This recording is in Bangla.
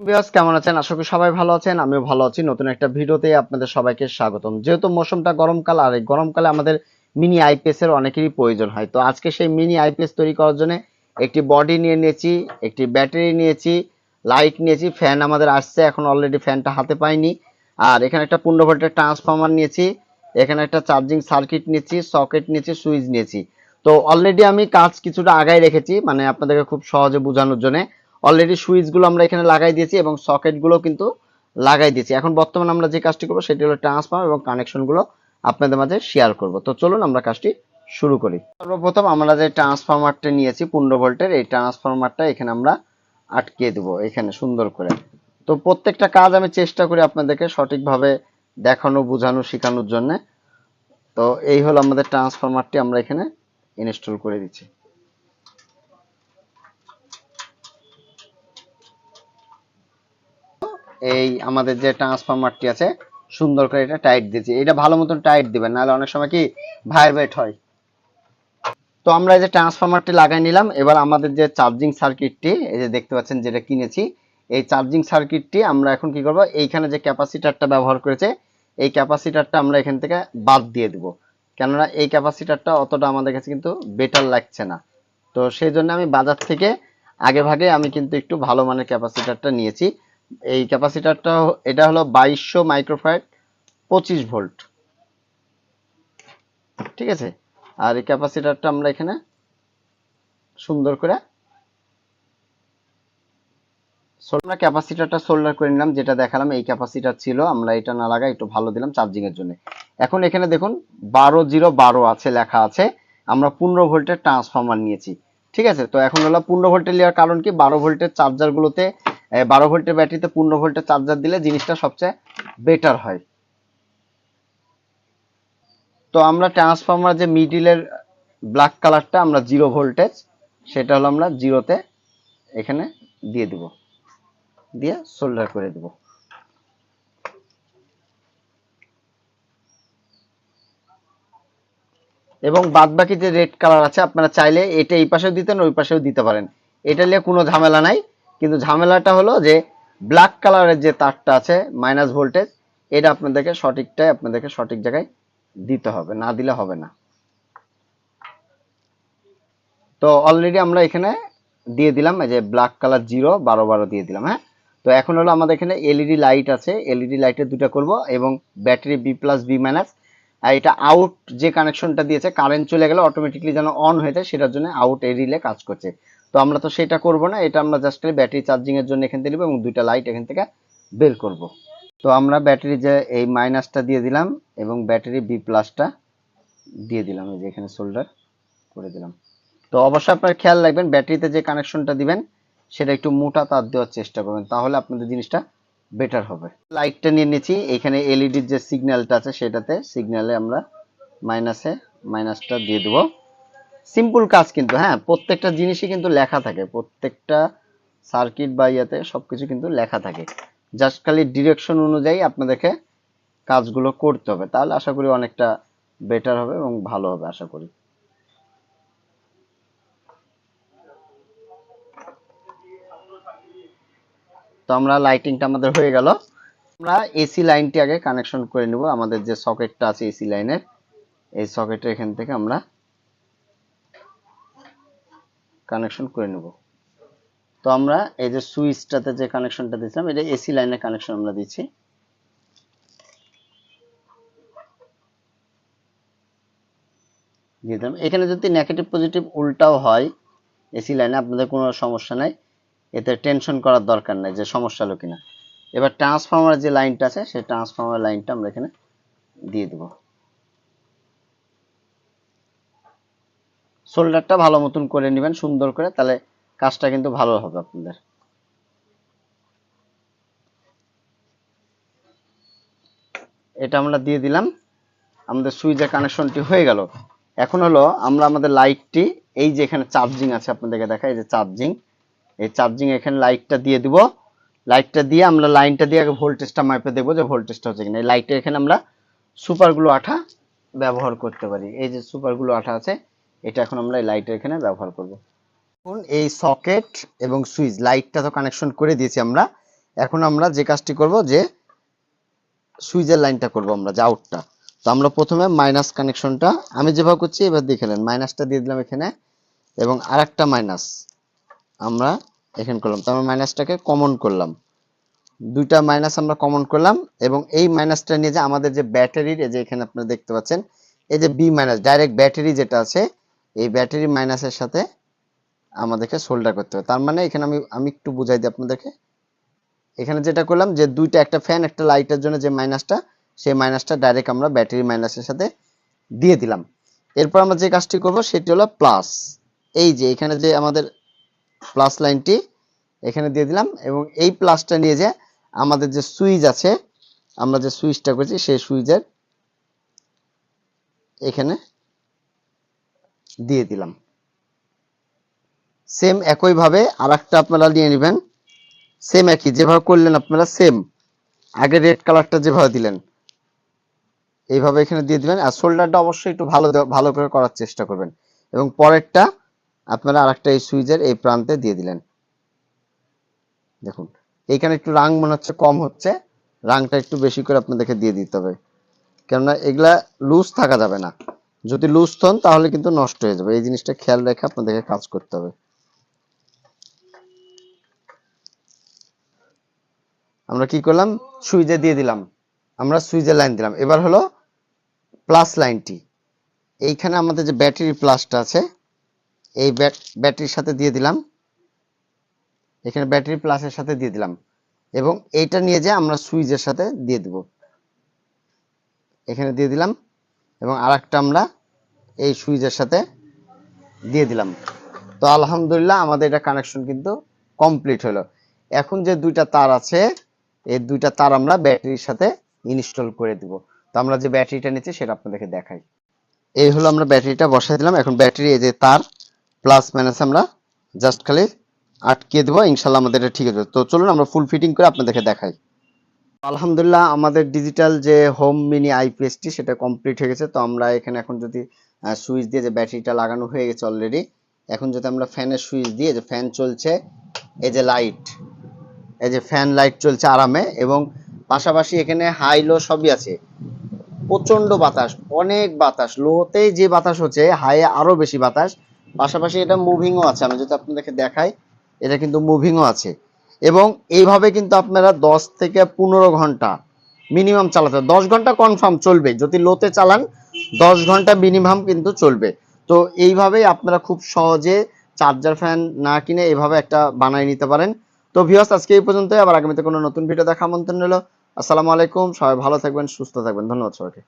বিয়াস কেমন আছেন? আশা করি সবাই ভালো আছেন, আমিও ভালো আছি। নতুন একটা ভিডিওতে আপনাদের সবাইকে স্বাগতম। যেহেতু মৌসুমটা গরমকাল, আর এই গরমকালে আমাদের মিনি আইপিএস এর অনেকেরই প্রয়োজন হয়। তো আজকে সেই মিনি আইপিএস তৈরি করার জন্য একটি বডি নিয়ে নিয়েছি, একটি ব্যাটারি নিয়েছি লাইট নিয়েছি ফ্যান আমাদের আসছে, এখন অলরেডি ফ্যানটা হাতে পাইনি। আর এখানে একটা পনেরো ভোল্টের ট্রান্সফরমার নিয়েছি, এখানে একটা চার্জিং সার্কিট নিয়েছি সকেট নিয়েছি সুইচ নিয়েছি। তো অলরেডি আমি কাজ কিছুটা আগায় রেখেছি মানে আপনাদেরকে খুব সহজে বোঝানোর জন্য। অলরেডি সুইচগুলো আমরা এখানে লাগাই দিয়েছি এবং সকেটগুলো কিন্তু লাগাই দিয়েছি। এখন বর্তমানে আমরা যে কাজটি করব সেটি হলো ট্রান্সফার এবং কানেকশনগুলো আপনাদের মাঝে শেয়ার করব। তো চলুন আমরা কাজটি শুরু করি। সর্বপ্রথম আমরা যে ট্রান্সফরমারটা নিয়েছি, পনেরো ভোল্টের, এই ট্রান্সফরমারটা এখানে আমরা আটকে দেবো, এখানে সুন্দর করে। তো প্রত্যেকটা কাজ আমি চেষ্টা করি আপনাদেরকে সঠিকভাবে দেখানো, বোঝানো, শেখানোর জন্য। তো এই হলো আমাদের ট্রান্সফরমারটি আমরা এখানে ইনস্টল করে দিচ্ছি। এই আমাদের যে ট্রান্সফরমারটি আছে, সুন্দর করে এটা টাইট দিয়েছি। এটা ভালো মতন টাইট দিবেন, নাহলে অনেক সময় কি ভাইব্রেট হয়। তো আমরা এই যে ট্রান্সফরমারটি লাগাই নিলাম, এবার আমাদের যে চার্জিং সার্কিটটি এই যে দেখতে পাচ্ছেন যেটা কিনেছি, এই চার্জিং সার্কিটটি আমরা এখন কি করব, এইখানে যে ক্যাপাসিটারটা ব্যবহার করেছে, এই ক্যাপাসিটারটা আমরা এখান থেকে বাদ দিয়ে দিব। কেননা এই ক্যাপাসিটারটা অতটা আমাদের কাছে কিন্তু বেটার লাগছে না। তো সেই জন্য আমি বাজার থেকে আগে ভাগে আমি কিন্তু একটু ভালো মানের ক্যাপাসিটারটা নিয়েছি। এই ক্যাপাসিটারটা এটা হলো বাইশশো মাইক্রোফ্যাট পঁচিশ ভোল্ট। ঠিক আছে? আর এই ক্যাপাসিটারটা আমরা এখানে সুন্দর করে আমরা ক্যাপাসিটারটা সোল্ডার করে নিলাম, যেটা দেখালাম, এই ক্যাপাসিটার ছিল, আমরা এটা না লাগাই, একটু ভালো দিলাম চার্জিং এর জন্য। এখন এখানে দেখুন, বারো জিরো বারো আছে, লেখা আছে, আমরা পনেরো ভোল্টের ট্রান্সফর্মার নিয়েছি। ঠিক আছে? তো এখন হলো পনেরো ভোল্টের নেওয়ার কারণ কি? বারো ভোল্টের চার্জারগুলোতে বারো ভোল্টের ব্যাটারিতে পনেরো ভোল্টের চার্জার দিলে জিনিসটা সবচেয়ে বেটার হয়। তো আমরা ট্রান্সফর্মার যে মিডিলের ব্ল্যাক কালারটা আমরা জিরো ভোল্টেজ সেটা হলো আমরা জিরোতে এখানে দিয়ে দিব। দিয়ে সোল্ডার করে দেব। এবং বাদ বাকি যে রেড কালার আছে, আপনারা চাইলে এটা এই পাশেও দিতেন, ওই পাশেও দিতে পারেন। এটা নিয়ে কোনো ঝামেলা নাই। কিন্তু ঝামেলাটা হলো যে ব্ল্যাক কালারের যে তারটা আছে মাইনাস ভোল্টেজ এটা আপনাদেরকে সঠিকটাই আপনাদেরকে সঠিক জায়গায় দিতে হবে, না দিলে হবে না। তো অলরেডি আমরা এখানে দিয়ে দিলাম, এই যে ব্ল্যাক কালার জিরো বারো বারো দিয়ে দিলাম হ্যাঁ? তো এখন হলো আমাদের এখানে এলইডি লাইট আছে এলইডি লাইটের দুটো করব, এবং battery B plus B minus আর এটা আউট যে কানেকশনটা দিয়েছে কারেন্ট চলে গেলে অটোমেটিকলি যেন অন হয়ে যায়, সেটার জন্য আউট এ রিলে কাজ করছে। তো আমরা তো সেটা করব না, এটা আমরা জাস্ট ব্যাটারি চার্জিং এর জন্য এখান থেকে নিব এবং দুইটা লাইট এখান থেকে বের করব। তো আমরা ব্যাটারি যে এই মাইনাসটা দিয়ে দিলাম এবং ব্যাটারি বি প্লাসটা দিয়ে দিলাম, এই যে এখানে সোল্ডার করে দিলাম। তো অবশ্যই আপনার খেয়াল রাখবেন ব্যাটারিতে যে কানেকশনটা দিবেন, সেটা একটু মোটা তার দেওয়ার চেষ্টা করবেন, তাহলে আপনাদের জিনিসটা বেটার হবে। লাইটটা নিয়ে নিয়েছি এখানে এলইডির যে সিগন্যালটা আছে, সেটাতে সিগন্যালে আমরা মাইনাসে মাইনাসটা দিয়ে দেবো। সিম্পল কাজ কিন্তু হ্যাঁ প্রত্যেকটা জিনিসই কিন্তু লেখা থাকে। প্রত্যেকটা সার্কিট বা ইয়েতে সবকিছু কিন্তু লেখা থাকে। জাস্ট খালি ডিরেকশন অনুযায়ী আপনাদেরকে কাজগুলো করতে হবে। তাহলে আশা করি অনেকটা বেটার হবে এবং ভালো হবে, আশা করি। তো আমরা লাইটিংটা আমাদের হয়ে গেল। আমরা এসি লাইনটি আগে কানেকশন করে নেব। আমাদের যে সকেটটা আছে এসি লাইনের এই সকেটের এখান থেকে আমরা কানেকশন করে নেব। তো আমরা এই যে সুইচটাতে যে কানেকশনটা দিয়েছিলাম, এটা এসি লাইনের কানেকশন আমরা দিচ্ছি দিয়ে দিলাম। এখানে যদি নেগেটিভ পজিটিভ উল্টাও হয় এসি লাইনে আপনাদের কোনো সমস্যা নাই। এতে টেনশন করার দরকার নাই যে সমস্যা হলো কিনা। এবার ট্রান্সফরমার যে লাইনটা আছে, সেই ট্রান্সফরমার লাইনটা আমরা এখানে দিয়ে দেব। শোল্ডারটা ভালো মতন করে নেবেন, সুন্দর করে, তাহলে কাজটা কিন্তু ভালো হবে আপনাদের। এটা আমরা দিয়ে দিলাম। আমাদের সুইচের কানেকশনটি হয়ে গেল। এখন হলো আমরা আমাদের লাইটটি, এই যে এখানে চার্জিং আছে আপনাদেরকে দেখা এই যে চার্জিং। এই চার্জিং এখানে লাইটটা দিয়ে দিব। লাইটটা দিয়ে আমরা লাইনটা দিয়ে আগে ভোল্টেজটা মাপে দেখব যে ভোল্টেজটা হচ্ছে কিনা। এই লাইটটা এখানে আমরা সুপারগুলো আঠা ব্যবহার করতে পারি। এই যে সুপারগুলো আঠা আছে এটা এখন আমরা লাইটের এখানে ব্যবহার করব। এখন এই সকেট এবং সুইচ লাইটটা তো কানেকশন করে দিয়েছি আমরা। এখন আমরা যে কাজটি করব, যে সুইচের লাইনটা করব আমরা, যে আউটটা তো আমরা প্রথমে মাইনাস কানেকশনটা আমি যেভাবে করছি, এবার দেখে নেন। মাইনাসটা দিয়ে দিলাম এখানে, এবং আর একটা মাইনাস আমরা এখানে করলাম। তো আমরা মাইনাসটাকে কমন করলাম। দুইটা মাইনাস আমরা কমন করলাম, এবং এই মাইনাসটা নিয়ে যে আমাদের যে ব্যাটারির যে এখানে আপনারা দেখতে পাচ্ছেন, এই যে বি মাইনাস ডাইরেক্ট ব্যাটারি যেটা আছে এই ব্যাটারি মাইনাসের সাথে আমাদেরকে সোল্ডার করতে হবে। তার মানে এখানে আমি আমি একটু বুঝাই দিই আপনাদেরকে। এখানে যেটা করলাম যে দুইটা একটা ফ্যান একটা লাইটের জন্য যে মাইনাসটা সেই মাইনাসটা ডাইরেক্ট আমরা ব্যাটারি মাইনাসের সাথে দিয়ে দিলাম। এরপর আমরা যে কাজটি করব সেটি হলো প্লাস এই যে এখানে যে আমাদের প্লাস লাইনটি এখানে দিয়ে দিলাম এবং এই প্লাসটা নিয়ে যে আমাদের যে সুইচ আছে, আমরা যে সুইচটা করেছি সেই সুইচের এখানে দিয়ে দিলাম। সেম একইভাবে আর একটা আপনারা নিয়ে নেবেন। সেম একই, যেভাবে করলেন আপনারা সেম আগে রেড কালারটা যেভাবে দিলেন, এইভাবে এখানে দিয়ে দিবেন। আর শোল্ডারটা অবশ্যই একটু ভালো ভালো করে করার চেষ্টা করবেন। এবং পরেরটা আপনারা আরেকটা এই সুইচের এই প্রান্তে দিয়ে দিলেন। দেখুন, এইখানে একটু রাং মনে হচ্ছে, কম হচ্ছে। রাংটা একটু বেশি করে আপনাদেরকে দিয়ে দিতে হবে। কেননা এগুলা লুজ থাকা যাবে না। যদি লুজ থন তাহলে কিন্তু নষ্ট হয়ে যাবে। এই জিনিসটা খেয়াল রেখে আপনাদেরকে কাজ করতে হবে। আমরা কি করলাম? সুইচে দিয়ে দিলাম। আমরা সুইচের লাইন দিলাম। এবার হলো প্লাস লাইনটি এইখানে আমাদের যে ব্যাটারি প্লাসটা আছে, এই ব্যাটারির সাথে দিয়ে দিলাম। এখানে ব্যাটারি প্লাসের সাথে দিয়ে দিলাম। এবং এইটা নিয়ে যে আমরা সুইচের সাথে দিয়ে দিব। এখানে দিয়ে দিলাম। এবং আরেকটা আমরা এই সুইচের সাথে দিয়ে দিলাম। তো আলহামদুলিল্লাহ আমাদের এটা কানেকশন কিন্তু কমপ্লিট হলো। এখন যে দুইটা তার আছে, এই দুইটা তার আমরা ব্যাটারির সাথে ইনস্টল করে দিব। তো আমরা যে ব্যাটারিটা নিচ্ছি সেটা আপনাদেরকে দেখাই। এই হলো আমরা ব্যাটারিটা বসাই দিলাম। এখন ব্যাটারি এই যে তার প্লাস মাইনাস আমরা জাস্ট খালি আটকে দেবো। ইনশাল্লাহ আমাদের এটা ঠিক আছে তো চলুন আমরা ফুল ফিটিং করে আপনাদেরকে দেখাই। আলহামদুলিল্লাহ আমাদের ডিজিটাল যে হোম মিনি আইপিএসটি সেটা কমপ্লিট হয়ে গেছে। তো আমরা এখানে এখন যদি সুইচ দিয়ে যে ব্যাটারিটা লাগানো হয়ে গেছে অলরেডি এখন যদি আমরা ফ্যানের সুইচ দিয়ে যে ফ্যান চলছে, এই যে লাইট এই যে ফ্যান লাইট চলছে আরামে এবং পাশাপাশি এখানে হাই লো সবই আছে। প্রচণ্ড বাতাস, অনেক বাতাস লোতেই যে বাতাস হচ্ছে হাই আরও বেশি বাতাস। পাশাপাশি এটা মুভিংও আছে, আমি যদি আপনাদেরকে দেখাই, এটা কিন্তু মুভিংও আছে। এবং এইভাবে কিন্তু আপনারা দশ থেকে পনেরো ঘণ্টা মিনিমাম চালাতে দশ ঘণ্টা কনফার্ম চলবে। যদি লোতে চালান, দশ ঘণ্টা মিনিমাম কিন্তু চলবে। তো এইভাবেই আপনারা খুব সহজে চার্জার ফ্যান না কিনে এভাবে একটা বানিয়ে নিতে পারেন। তো ভিওস আজকে এই পর্যন্ত আবার আগামীতে কোনো নতুন ভিডিও দেখা আমন্ত্রণ নিল আসসালামু আলাইকুম। সবাই ভালো থাকবেন, সুস্থ থাকবেন। ধন্যবাদ সবাইকে।